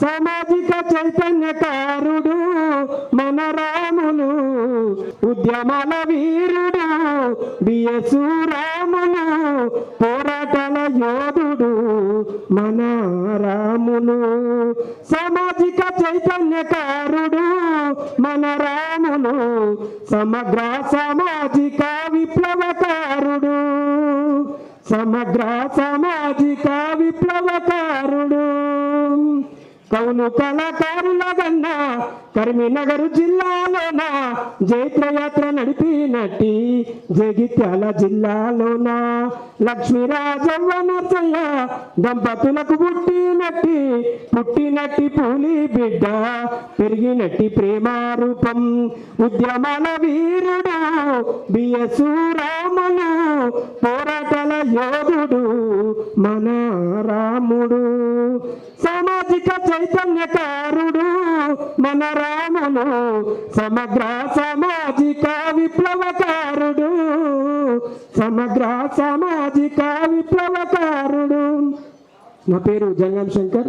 సామాజిక చైతన్యకారుడు మన రాములు ఉద్యమాల వీరుడు బియసు రాములు పోరాటాల యోధుడు మన రాములు. సామాజిక చైతన్యకారుడు మన రాములు సమగ్ర సామాజిక విప్లవకారుడు. సమగ్ర సామాజిక విప్లవకారుడు. కవులు కళాకారుల గన్నా కరీంనగర్ జిల్లాలోన? జైత్రయాత్ర నడిపినట్టి జగిత్యాల జిల్లాలోన? లక్ష్మీరాజవ్వ నర్సయ్య దంపతులకు పుట్టినట్టి పుట్టినట్టి పూలి బిడ్డ పెరిగినట్టి ప్రేమారూపం ఉద్యమాల వీరుడు బిఎస్ రాములు పోరాటాల యోధుడు మన రాముడు. చైతన్య కారుడు మన రాములు సమగ్ర సామాజిక విప్లవకారుడు. సమగ్ర సామాజిక విప్లవకారుడు. నా పేరు జంగం శంకర్.